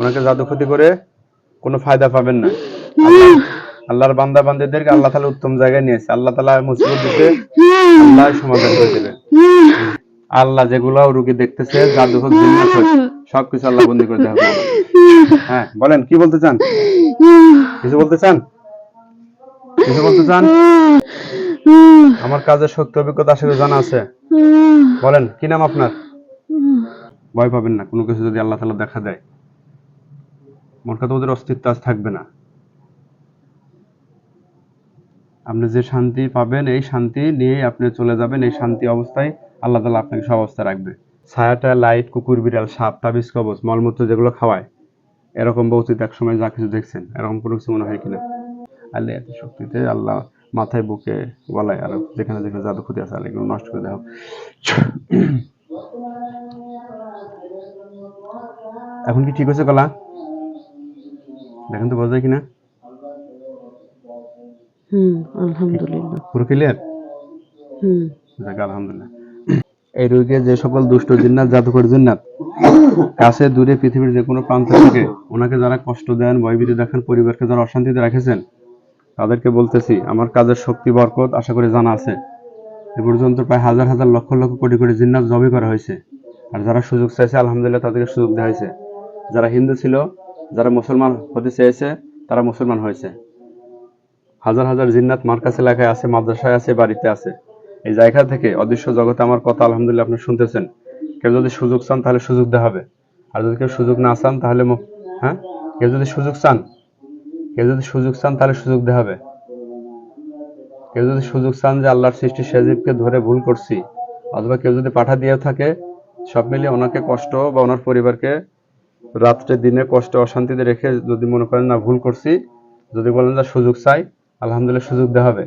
ওনাকে জাদু ক্ষতি করে কোনো ফায়দা পাবেন না। আল্লাহর বান্দা বান্দিদেরকে আল্লাহ তালা উত্তম জায়গায় নিয়েছে আল্লাহ তালা মুসিবত দিতে আল্লাহ সমাধান করে দেবে। আল্লাহ যেগুলো রুগী দেখতেছে জাদু হোক সবকিছু আল্লাহ বন্দি করে দেবে হ্যাঁ বলেন, কি বলতে চান? কিছু বলতে চান? কিছু বলতে চান? আমার কাজের শক্তি অভিজ্ঞতা আসলে জানা আছে। বলেন, কি নাম আপনার? ভয় পাবেন না, কোনো কিছু যদি আল্লাহ তালা দেখা দেয়। মোট কথা ওদের অস্তিত্ব আজ থাকবে না। আপনি যে শান্তি পাবেন, এই শান্তি নিয়ে আপনি চলে যাবেন, এই শান্তি অবস্থায় আল্লাহ তালা আপনাকে সব অবস্থায় রাখবে। ছায়াটা, লাইট, কুকুর, বিড়াল, সাপ, তাবিজ কবচ মলমূত্র যেগুলো খাওয়ায়, এরকম বহুত এক সময় যা কিছু দেখছেন, এরকম কোনো কিছু মনে হয় কিনা? আল্লাহ এত শক্তিতে আল্লাহ মাথায়, বুকে, গলায়, আর যেখানে যেখানে জাদু ক্ষতি আছে আল্লাহ নষ্ট করে দেওয়া এখন কি ঠিক হয়েছে গলা? দেখেন তো বোঝা যায় কিনা? হুম আলহামদুলিল্লাহ। পুরো ক্লিয়ার হুম। যাক আলহামদুলিল্লাহ। এই রোগীকে যে সকল দুষ্ট জিন্নাত জাদুকর জিন্নাত কাছে দূরে পৃথিবীর যে কোনো প্রান্ত থেকে ওনাকে যারা কষ্ট দেন ভয়ভীতি দেখান পরিবারকে যারা অশান্তিতে রেখেছেন তাদেরকে বলতেছি আমার কাজের শক্তি বরকত আশা করি জানা আছে। এ পর্যন্ত প্রায় হাজার হাজার লক্ষ লক্ষ কোটি কোটি জিন্নাত জবই করা হয়েছে। আর যারা সুযোগ চাইছে আলহামদুলিল্লাহ তাদেরকে সুযোগ দেওয়া হয়েছে। যারা হিন্দু ছিল যারা মুসলমান হতে চেয়েছে, তারা মুসলমান হয়েছে। হাজার হাজার জিন্নাত মার্কাস এলাকায় আছে, মাদ্রাসায় আছে, বাড়িতে আছে। এই জায়গা থেকে অদৃশ্য জগতে আমার কথা আলহামদুলিল্লাহ আপনি শুনতেছেন। কেউ যদি সুযোগ চান তাহলে সুযোগ দেওয়া হবে। আর যদি কেউ সুযোগ না চান তাহলে হ্যাঁ? কেউ যদি সুযোগ চান, কেউ যদি সুযোগ চান তাহলে সুযোগ দেওয়া হবে। কেউ যদি সুযোগ চান যে আল্লাহর সৃষ্টি সেজিবকে ধরে ভুল করছি, অথবা কেউ যদি পাঠা দিয়ে থাকে, সব মিলিয়ে ওনাকে কষ্ট বা ওনার পরিবারকে রাত্রে দিনে কষ্ট অশান্তিতে রেখে যদি মনে করেন, না, ভুল করছি। যদি বলেন, যে সুযোগ চাই, আলহামদুলিল্লাহ সুযোগ দেওয়া হবে।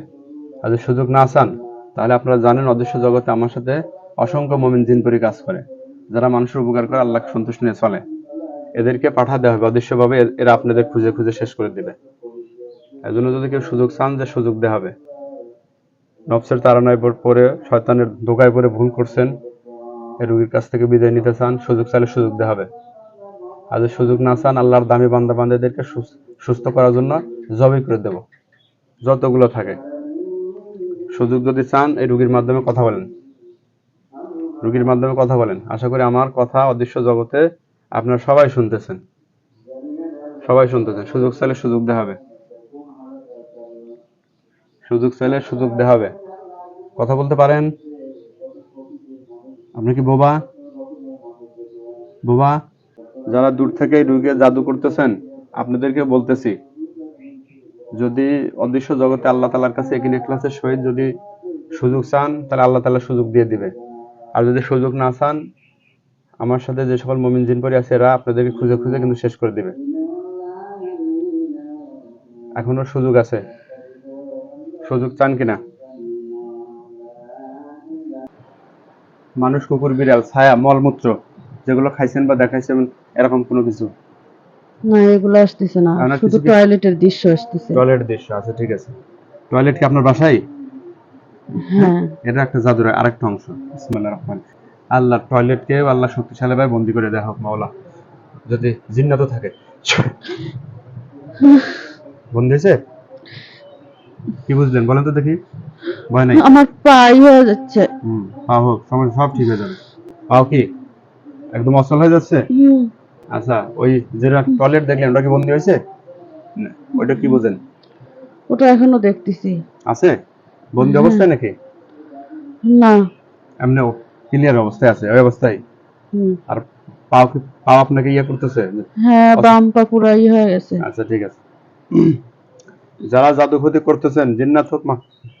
আর যদি সুযোগ না চান, তাহলে আপনারা জানেন অদৃশ্য জগতে আমার সাথে অসংখ্য মমিন জিনপরি কাজ করে, যারা মানুষের উপকার করে আল্লাহকে সন্তুষ্ট নিয়ে চলে। এদেরকে পাঠা দেওয়া হবে, অদৃশ্যভাবে এরা আপনাদের খুঁজে খুঁজে শেষ করে দেবে। এজন্য যদি কেউ সুযোগ চান যে সুযোগ দেওয়া হবে। নবসের তাড়নায় পর- পরে শয়তানের ধোকায় পরে ভুল করছেন রুগীর কাছ থেকে বিদায় নিতে চান, সুযোগ চাইলে সুযোগ দেওয়া হবে। আর যদি সুযোগ না চান আল্লাহর দামি বান্দা বান্দাদেরকে সুস্থ করার জন্য জবই করে দেব। যতগুলো থাকে। সুযোগ যদি চান, এই রুগীর মাধ্যমে কথা বলেন। রুগীর মাধ্যমে কথা বলেন। আশা করি আমার কথা, অদৃশ্য জগতে আপনারা সবাই শুনতেছেন। সবাই শুনতেছেন। সুযোগ চাইলে সুযোগ দেওয়া হবে সুযোগ চাইলে সুযোগ দেওয়া হবে কথা বলতে পারেন? আপনি কি বোবা? বোবা? যারা দূর থেকে রুগীকে জাদু করতেছেন, আপনাদেরকে বলতেছি, যদি অদৃশ্য জগতে আল্লাহ তালার কাছে একিন ক্লাসের সহিত যদি সুযোগ চান, তাহলে আল্লাহ তালা সুযোগ দিয়ে দিবে। আর যদি সুযোগ না চান, আমার সাথে যে সকল মমিন জিনপরি আছে, এরা আপনাদেরকে খুঁজে খুঁজে কিন্তু শেষ করে দিবে। এখনও সুযোগ আছে। সুযোগ চান কিনা? মানুষ কুকুর, বিড়াল, ছায়া, মলমূত্র যেগুলো খাইছেন বা দেখাইছেন এরকম কোনো কিছু? না এগুলো আসতেছে না। শুধু কি- টয়লেটের দৃশ্য আসতেছে। টয়লেট দৃশ্য আছে ঠিক আছে। টয়লেট কি আপনার বাসায়? হ্যাঁ। এটা একটা জাদুর আরেকটা অংশ বিসমিল্লাহির রহমান। আল্লাহ টয়লেটকে আল্লাহ শক্তিশালী ভাবে বন্দি করে দেওয়া হোক মাওলা। যদি জিন্নাত থাকে। বন্দি হয়েছে? কি বুঝলেন? বলেন তো দেখি। ভয় নাই? আমার পাই হয়ে যাচ্ছে। হুম পা হোক সমস্যা সব ঠিক হয়ে যাবে। পাও কি? একদম অচল হয়ে যাচ্ছে? আচ্ছা ওই যেটা টয়লেট দেখলেন ওটা কি বন্দি হয়েছে? না, ওইটা কি বোঝেন? ওটা এখনও দেখতেছি। আছে? বন্দি অবস্থায় নাকি? না। এমনি ক্লিয়ার অবস্থায় আছে ওই অবস্থায়? আর পাও কি পাও আপনাকে ইয়ে করতেছে? হ্যাঁ বাম পা পুরাই হয়ে গেছে। আচ্ছা ঠিক আছে। যারা জাদু ক্ষতি করতেছেন জিন্নাত হোক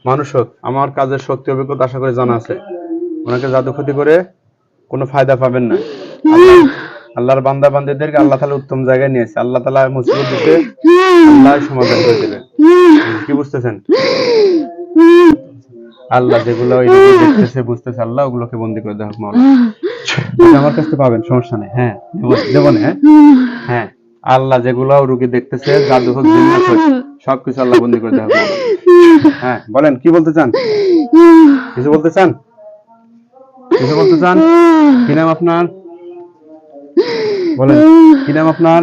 মানুষ হোক আমার কাজের শক্তি অভিজ্ঞতা আশা করে জানা আছে। ওনাকে জাদু ক্ষতি করে কোনো ফায়দা পাবেন না। আল্লাহর বান্দা বান্দিদেরকে আল্লাহ তালা উত্তম জায়গায় নিয়েছে। আল্লাহ তালা মুসিবত দিতে আল্লাহ সমাধান করে দেবে। কি বুঝতেছেন? আল্লাহ যেগুলো দেখতেছে, বুঝতেছে, আল্লাহ ওগুলোকে বন্দি করে দেওয়া হোক আমার কাছে পাবেন, সমস্যা নেই। হ্যাঁ দেব- না হ্যাঁ? হ্যাঁ আল্লাহ যেগুলো রুগী দেখতেছে, জাদু হোক সবকিছু আল্লাহ বন্দি করে দেওয়া হ্যাঁ বলেন, কি বলতে চান? কিছু বলতে চান? কিছু বলতে চান? কি নাম আপনার? বলেন, কি নাম আপনার?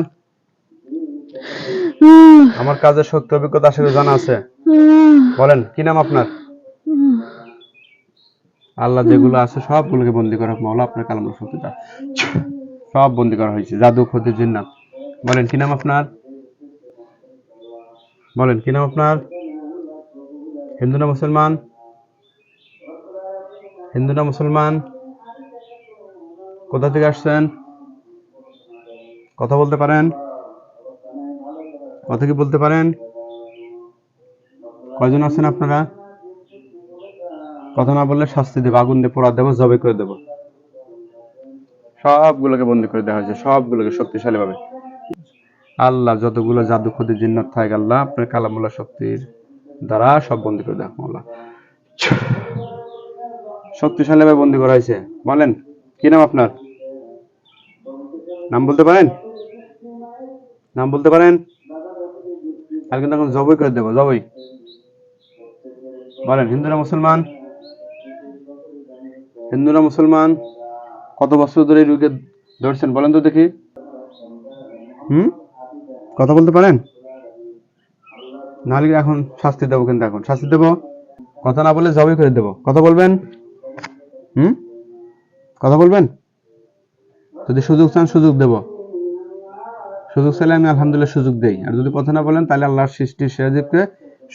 আমার কাজের শক্তি, অভিজ্ঞতা করি জানা আছে। বলেন, কি নাম আপনার? আল্লাহ যেগুলো আছে সবগুলোকে বন্দি করা মাওলা, আপনার কালামের শক্তিটা সব বন্দি করা হয়েছে, জাদু ক্ষতি জিন্নাত। বলেন, কি নাম আপনার? বলেন, কি নাম আপনার? হিন্দু না মুসলমান? হিন্দু না মুসলমান? কোথা থেকে আসছেন? কথা বলতে পারেন? কথা কি বলতে পারেন? কয়জন আছেন আপনারা? কথা না বললে শাস্তি দেবো, আগুন দিয়ে পোড়া দেবো, জবে করে দেবো। সবগুলোকে বন্দি করে দেওয়া হয়েছে, সবগুলোকে শক্তিশালী ভাবে আল্লাহ যতগুলো জাদু ক্ষতি জিন্নাত থাকে আল্লাহ, আপনার কালামুল্লাহ শক্তির দ্বারা সব বন্দি করে দেওয়া আল্লাহ। শক্তিশালী ভাবে বন্দি করা হয়েছে। বলেন, কি নাম আপনার? নাম বলতে পারেন? নাম বলতে পারেন? কালকে তখন জবই করে দেবো, জবই। বলেন, হিন্দুরা মুসলমান? হিন্দুরা মুসলমান? কত বছর ধরে রোগীকে ধরছেন, বলেন তো দেখি। হুম? কথা বলতে পারেন? নাহলে এখন শাস্তি দেবো কিন্তু এখন, শাস্তি দেবো? কথা না বলে জবই করে দেবো, কথা বলবেন? হুম? কথা বলবেন? যদি সুযোগ চান সুযোগ দেব। সুযোগ চাইলে আমি আলহামদুলিল্লাহ সুযোগ দেই। আর যদি কথা না বলেন, তাহলে আল্লাহর সৃষ্টি সেরাজীবকে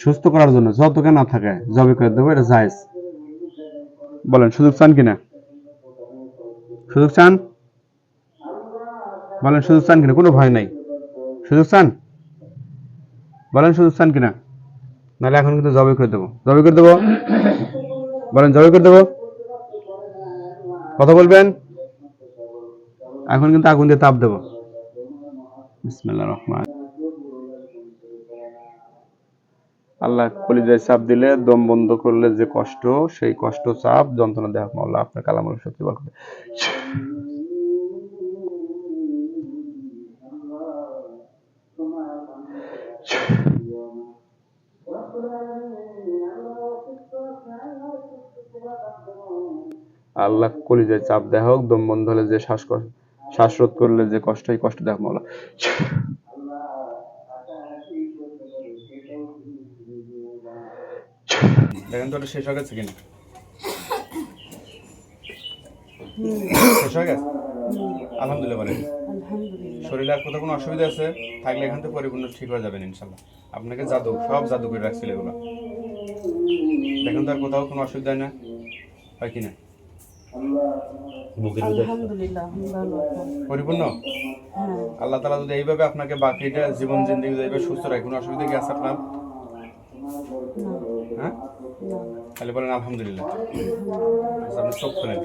সুস্থ করার জন্য, যতকে না থাকে, জবে করে দেবো, এটা জায়েজ। বলেন, সুযোগ চান কিনা? সুযোগ চান? বলেন, সুযোগ চান কিনা? কোনো ভয় নাই। সুযোগ চান? বলেন, সুযোগ চান কিনা? নাহলে এখন কিন্তু জবে করে দেবো। জবে করে দেবো? বলেন, জবে করে দেবো? কথা বলবেন? এখন কিন্তু আগুন দিয়ে তাপ দেবো। বিসমিল্লাহ রহমান আল্লাহ কলিজায় চাপ দিলে দম বন্ধ করলে যে কষ্ট, সেই কষ্ট, চাপ, যন্ত্রণা দেহ মাওলা, আপনার কালামুল শক্তি বল করে আল্লাহ কলিজায় চাপ দেহ হোক, দম বন্ধ হলে যে শ্বাস শ্বাসরোধ করলে যে কষ্ট এই কষ্ট দেখ মাওলা। দেখেন তো ওটা শেষ হয়ে গেছে কিনা? শেষ হয়ে গেছে? আলহামদুলিল্লাহ বলেন। শরীরে আর কোথাও কোনো অসুবিধা আছে? থাকলে এখান থেকে পরিপূর্ণ ঠিক হয়ে যাবেন ইনশাল্লাহ আপনাকে জাদু সব জাদু করে রাখছিল এগুলো। দেখেন তো আর কোথাও কোনো অসুবিধা না? হয় কিনা বুকের পরিপূর্ণ? হ্যাঁ। আল্লাহ তালা যদি এইভাবে আপনাকে বাকিটা জীবন জিন্দগি এইভাবে সুস্থ রাখে কোনো অসুবিধা কি আছে আপনার? হ্যাঁ? তাহলে বলেন আলহামদুলিল্লাহ। আচ্ছা, আপনি চোখ খোলেন।